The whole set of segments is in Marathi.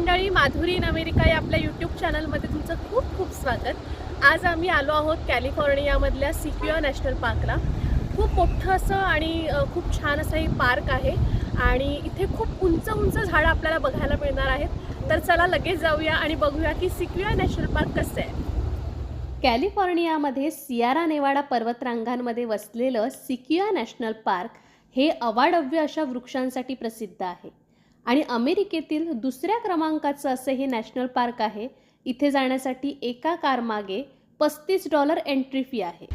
मंडळी माधुरी इन अमेरिका या आपल्या यूट्यूब चॅनलमध्ये तुमचं खूप खूप स्वागत. आज आम्ही आलो आहोत कॅलिफोर्नियामधल्या सिक्युआ नॅशनल पार्कला. खूप मोठं असं आणि खूप छान असं हे पार्क आहे आणि इथे खूप उंच उंच झाडं आपल्याला बघायला मिळणार आहेत. तर चला लगेच जाऊया आणि बघूया की सिक्युआ नॅशनल पार्क कसं आहे. कॅलिफोर्नियामध्ये सियारा नेवाडा पर्वतरांगांमध्ये वसलेलं सिक्युआ नॅशनल पार्क हे अवाढव्य अशा वृक्षांसाठी प्रसिद्ध आहे. आणि अमेरिकेतील दुसऱ्या क्रमांकाचं असं हे नॅशनल पार्क आहे इथे जाण्यासाठी एका कारमागे पस्तीस डॉलर एंट्री फी आहे.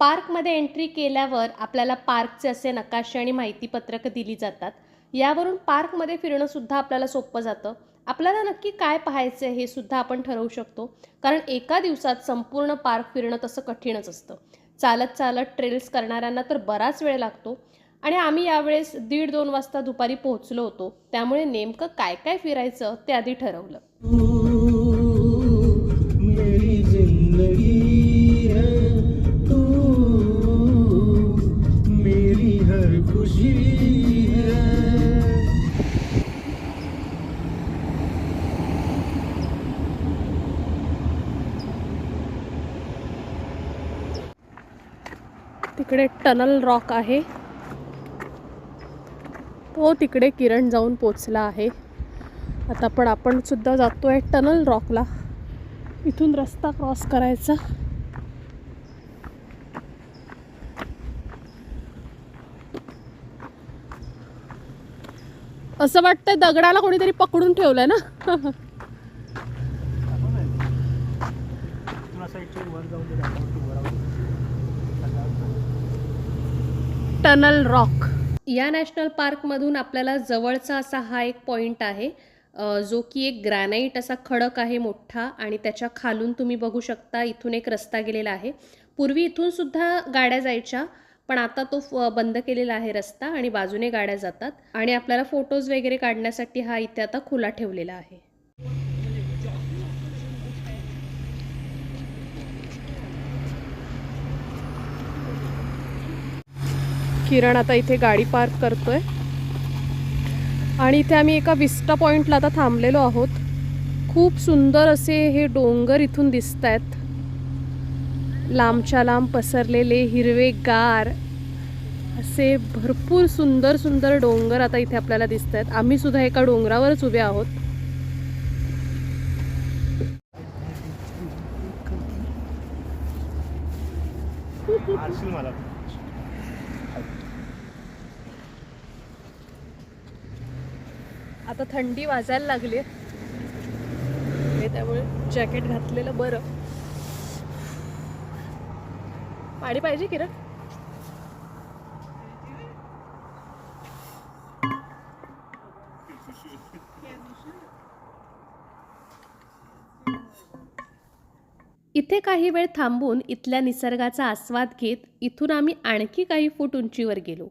पार्कमध्ये एंट्री केल्यावर आपल्याला पार्कचे असे नकाशे आणि माहितीपत्रकं दिली जातात. यावरून पार्कमध्ये फिरणं सुद्धा आपल्याला सोपं जातं. आपल्याला नक्की काय पाहायचं आहे हे सुद्धा आपण ठरवू शकतो. कारण एका दिवसात संपूर्ण पार्क फिरणं तसं कठीणच असतं. चालत चालत ट्रेल्स करणाऱ्यांना तर बराच वेळ लागतो. आणि आम्ही यावेळेस दीड दोन वाजता दुपारी पोहोचलो होतो. त्यामुळे नेमकं काय काय फिरायचं ते आधी ठरवलं. तिकडे टनल रॉक आहे. तो तिकडे किरण जाऊन पोचला आहे. आता पण आपण सुद्धा आहे टनल रॉकला. इथून रस्ता क्रॉस करायचा. असं वाटतंय दगडाला कोणीतरी पकडून ठेवलंय ना? Tunnel rock. या नॅशनल पार्कमधून आपल्याला जवळचा असा हा एक पॉईंट आहे जो की एक ग्रॅनाईट असा खडक आहे मोठा आणि त्याच्या खालून तुम्ही बघू शकता इथून एक रस्ता गेलेला आहे. पूर्वी इथून सुद्धा गाड्या जायच्या पण आता तो फ- बंद केलेला आहे रस्ता आणि बाजूने गाड्या जातात आणि आपल्याला फोटोज वगैरे काढण्यासाठी हा इथे आता खुला ठेवलेला आहे. किरण आता इथे गाडी पार्क करतोय. आणि इथे आम्ही एका विस्टा पॉइंटला आता थांबलेलो आहोत. खूप सुंदर असे हे डोंगर इथून दिसत आहेत लांबच्या लांब पसरलेले हिरवे गार असे भरपूर सुंदर सुंदर डोंगर आता इथे आपल्याला दिसत आहेत आम्ही सुद्धा एका डोंगरावरच उभे आहोत. मला. आता थंडी वाजायला लागली आहे. त्यामुळे जॅकेट घातलेलं बरं. पाणी पाहिजे किरण? इथे काही वेळ थांबून इथल्या निसर्गाचा आस्वाद घेत इथून आम्ही आणखी काही फूट उंचीवर गेलो.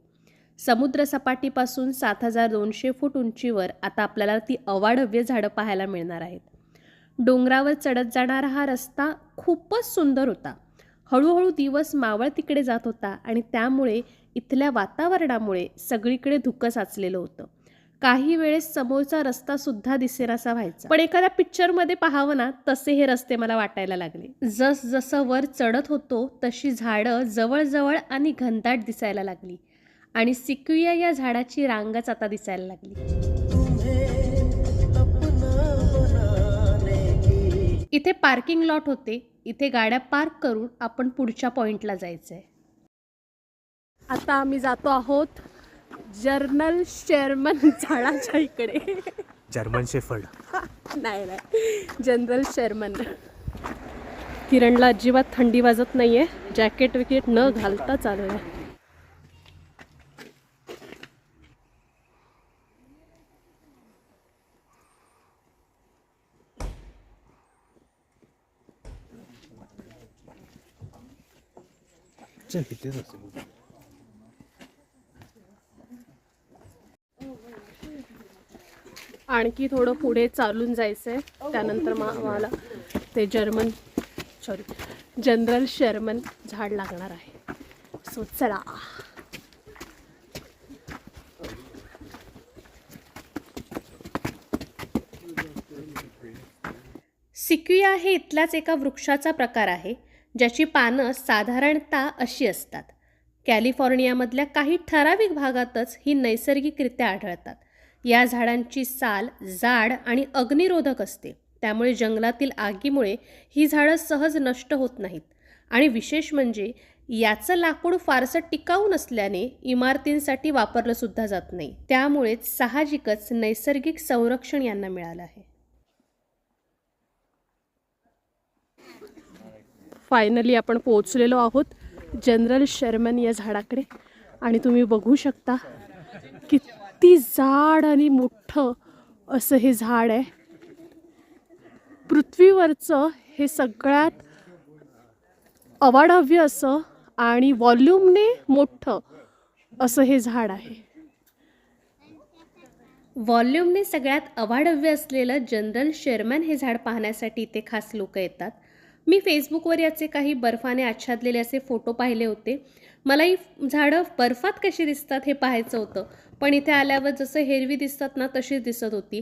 समुद्रसपाटीपासून सात हजार दोनशे फूट उंचीवर आता आपल्याला ती अवाढव्य झाडं पाहायला मिळणार आहेत. डोंगरावर चढत जाणारा हा रस्ता खूपच सुंदर होता. हळूहळू दिवस मावळ तिकडे जात होता आणि त्यामुळे इथल्या वातावरणामुळे सगळीकडे धुकं साचलेलं होतं. काही वेळेस समोरचा रस्ता सुद्धा दिसेनासा व्हायचा. पण एखाद्या पिक्चरमध्ये पाहावं ना तसे हे रस्ते मला वाटायला लागले. जस जसं वर चढत होतो तशी झाडं जवळजवळ आणि घनदाट दिसायला लागली. आणि सिक्युया या झाडाची रांगच आता दिसायला लागली. इथे पार्किंग लॉट होते. इथे गाड्या पार्क करून आपण पुढच्या पॉइंटला जायचंय. आता आम्ही जातो आहोत जर्नल शेअरमन झाडाच्या इकडे. German shepherd. नाही नाही. General Sherman. किरणला अजिबात थंडी वाजत नाहीये. जॅकेट विकेट न घालता चालू आहे त्यांच्या तिथेच आणखी थोडं पुढे चालून जायचं आहे त्यानंतर मग आम्हाला ते जर्मन सॉरी जनरल शर्मन झाड लागणार आहे. सो चला. सिक्विया हे इथलाच एका वृक्षाचा प्रकार आहे. ज्याची पानं साधारणतः अशी असतात. कॅलिफोर्नियामधल्या काही ठराविक भागातच ही नैसर्गिकरित्या आढळतात. या झाडांची साल जाड आणि अग्निरोधक असते. त्यामुळे जंगलातील आगीमुळे ही झाडं सहज नष्ट होत नाहीत. आणि विशेष म्हणजे याचं लाकूड फारसं टिकाऊ नसल्याने इमारतींसाठी वापरलं सुद्धा जात नाही. त्यामुळेच साहजिकच नैसर्गिक संरक्षण यांना मिळालं आहे. फायनली आपण पोहोचलेलो आहोत जनरल शर्मन या झाडाकडे. आणि तुम्ही बघू शकता किती जाड आणि मोठं असं हे झाड आहे. पृथ्वीवरचं हे सगळ्यात अवाढव्य असं आणि व्हॉल्युमने मोठं असं हे झाड आहे. व्हॉल्युमने सगळ्यात अवाढव्य असलेलं जनरल शेरमॅन हे झाड पाहण्यासाठी इथे खास लोक येतात. मी फेसबुकवर याचे काही बर्फाने आच्छादलेले असे फोटो पाहिले होते. मला ही झाडं बर्फात कशी दिसतात हे पाहायचं होतं. पण इथे आल्यावर जसं हेरवी दिसतात ना तशीच दिसत होती.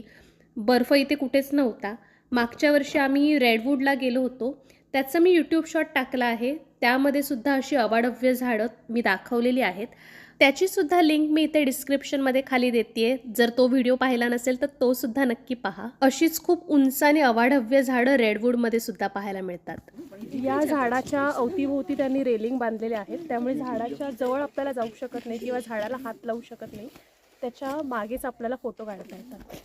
बर्फ इथे कुठेच नव्हता. मागच्या वर्षी आम्ही रेडवूडला गेलो होतो. त्याचं मी यूट्यूब शॉट टाकला आहे. त्यामध्ये सुद्धा अशी अवाढव्य झाडं मी दाखवलेली आहेत. त्याची सुद्धा लिंक मी इथे डिस्क्रिप्शनमध्ये खाली देते जर तो व्हिडिओ पाहिला नसेल तर तो सुद्धा नक्की पहा. अशीच खूप उंच आणि अवाढव्य झाडं रेडवूडमध्ये सुद्धा पाहायला मिळतात. या झाडाच्या अवतीभोवती त्यांनी रेलिंग बांधलेले आहेत. त्यामुळे झाडाच्या जवळ आपल्याला जाऊ शकत नाही किंवा झाडाला हात लावू शकत नाही. त्याच्या मागेच आपल्याला फोटो काढता येतात.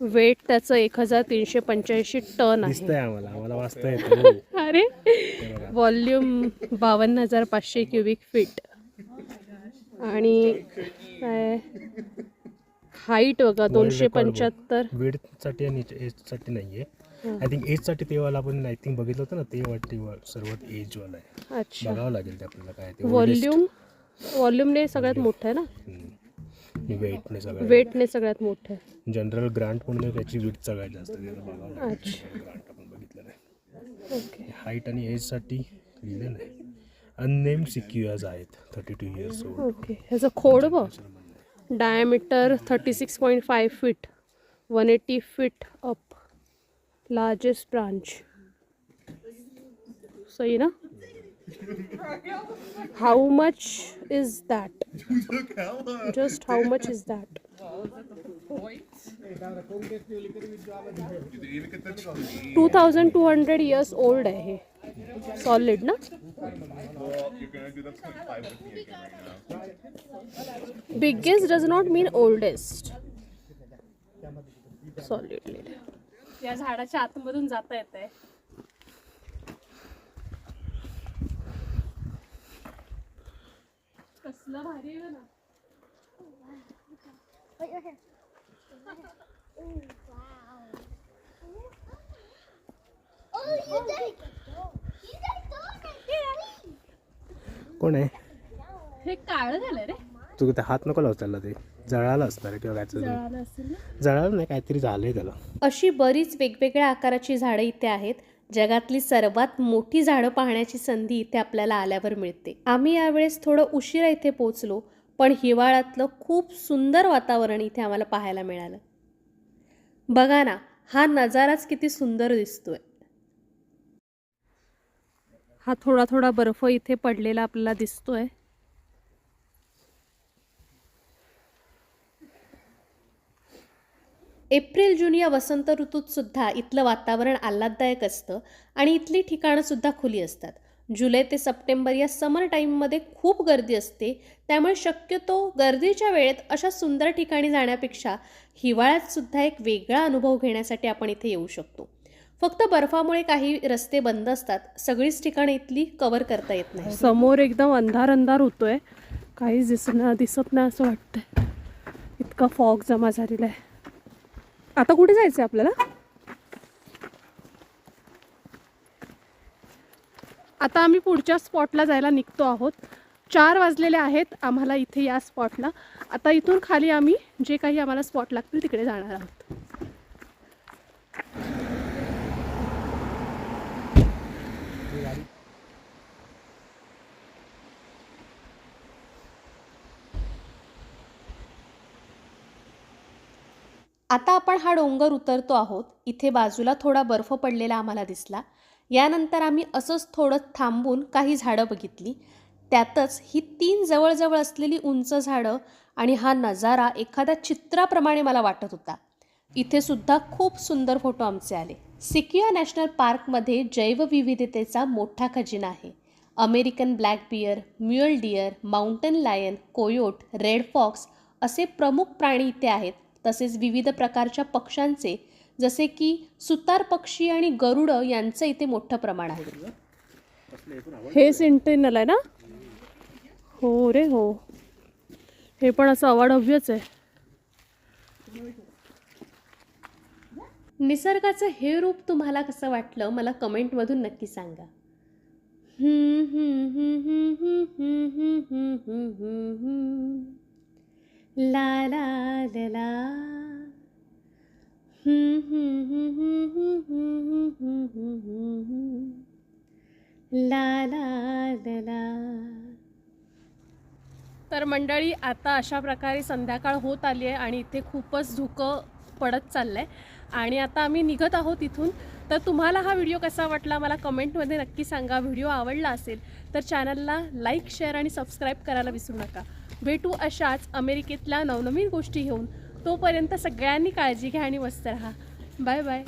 वेट त्याचं एक हजार तीनशे पंच्याऐंशी टन आहे. दिसतंय आम्हाला आम्हाला वाचता येतं अरे व्हॉल्यूम बावन्न हजार पाचशे क्युबिक फीट. आणि काय? हाईट बघा दोनशे. पंच्याहत्तर. साठी आणि एजसाठी नाहीये. आय थिंक एजसाठी तेव्हाला आपण आय थिंक बघितलं होतं ना ते वाटते सर्वात एजवाला आहे. अच्छा. बघावं लागेल ते आपल्याला काय ते. व्हॉल्यूम व्हॉल्यूमने सगळ्यात मोठं आहे ना? वेटने सगळं वेटने सगळ्यात मोठं. आहे जनरल ग्रांट म्हणून त्याची वेट सगळ्यात जास्त आहे. त्याला बघावं लागेल अच्छा. ग्रांट आपण बघितलं नाही. ओके. हाईट आणि एजसाठी लिहिलं नाही अननेम सिक्युअर्स आहेत thirty two years old okay. ह्याचं खोड बघ. Diameter thirty six point five feet one eighty feet up largest branch सही ना? How much is that just how much is that two thousand two hundred years old हे सॉलिड ना? Biggest does not mean oldest solid या झाडाच्या आतमधून जाता येत कसलं भारी आहे ना. कोण आहे? हे काळ झालं रे. तू ते हात नको लावू त्याला ते. जळालं असणार किंवा काय तरी. जळालं असेल ना. जळालं नाही काहीतरी झालंय त्याला. अशी बरीच वेगवेगळ्या आकाराची झाडं इथे आहेत. जगातली सर्वात मोठी झाडं पाहण्याची संधी इथे आपल्याला आल्यावर मिळते. आम्ही यावेळेस थोडं उशिरा इथे पोचलो पण हिवाळ्यातलं खूप सुंदर वातावरण इथे आम्हाला पाहायला मिळालं. बघा ना हा नजाराच किती सुंदर दिसतोय. हा थोडा थोडा बर्फ इथे पडलेला आपल्याला दिसतोय. एप्रिल जून या वसंत ऋतूत सुद्धा इथलं वातावरण आल्हाददायक असतं आणि इथली ठिकाणंसुद्धा खुली असतात. जुलै ते सप्टेंबर या समर टाईममध्ये खूप गर्दी असते. त्यामुळे शक्यतो गर्दीच्या वेळेत अशा सुंदर ठिकाणी जाण्यापेक्षा हिवाळ्यात सुद्धा एक वेगळा अनुभव घेण्यासाठी आपण इथे येऊ शकतो. फक्त बर्फामुळे काही रस्ते बंद असतात. सगळीच ठिकाणं इथली कव्हर करता येत नाही समोर एकदम अंधार अंधार होतोय. काहीच दिसणं दिसत नाही असं वाटतंय. इतका फॉग जमा झालेला आहे. आता कुठे जायचं आपल्याला? आता आम्ही पुढच्या स्पॉटला जायला निघतो आहोत. चार वाजलेले आहेत आम्हाला इथे या स्पॉटला. आता इथून खाली आम्ही जे काही आम्हाला स्पॉट लागतील तिकडे जाणार आहोत. आता आपण हा डोंगर उतरतो आहोत. इथे बाजूला थोडा बर्फ पडलेला आम्हाला दिसला. यानंतर आम्ही असंच थोडं थांबून काही झाडं बघितली. त्यातच ही तीन जवळजवळ असलेली उंच झाडं आणि हा नजारा एखाद्या चित्राप्रमाणे मला वाटत होता. इथे सुद्धा खूप सुंदर फोटो आमचे आले. सिकिया नॅशनल पार्कमध्ये जैवविविधतेचा मोठा खजिना आहे. American black bear mule deer mountain lion coyote red fox असे प्रमुख प्राणी इथे आहेत. तसेच विविध प्रकारच्या पक्ष्यांचे जसे की सुतार पक्षी आणि गरुड यांचं इथे मोठं प्रमाण आहे. हे सेंटेनल आहे ना? हो रे हो. हे पण असं अवाढव्यच आहे. निसर्गाचं हे रूप तुम्हाला कसं वाटलं मला कमेंटमधून नक्की सांगा. हम्म, हम्म, हम्म, हम्म, हम्म, हम्म, हम्म, हम्म, ला la la ला. ला ला तर मंडळी आता अशा प्रकारे संध्याकाळ होत आली आहे आणि इथे खूपच धुकं पडत चाललं आहे आणि आता आम्ही निघत आहोत इथून. तर तुम्हाला हा व्हिडिओ कसा वाटला मला कमेंटमध्ये नक्की सांगा. व्हिडिओ आवडला असेल तर चॅनलला लाईक शेअर आणि सबस्क्राईब करायला विसरू नका. भेटू अशाच अमेरिकेतल्या नवनवीन गोष्टी घेऊन. तोपर्यंत सगळ्यांनी काळजी घ्या आणि मस्त राहा. Bye bye.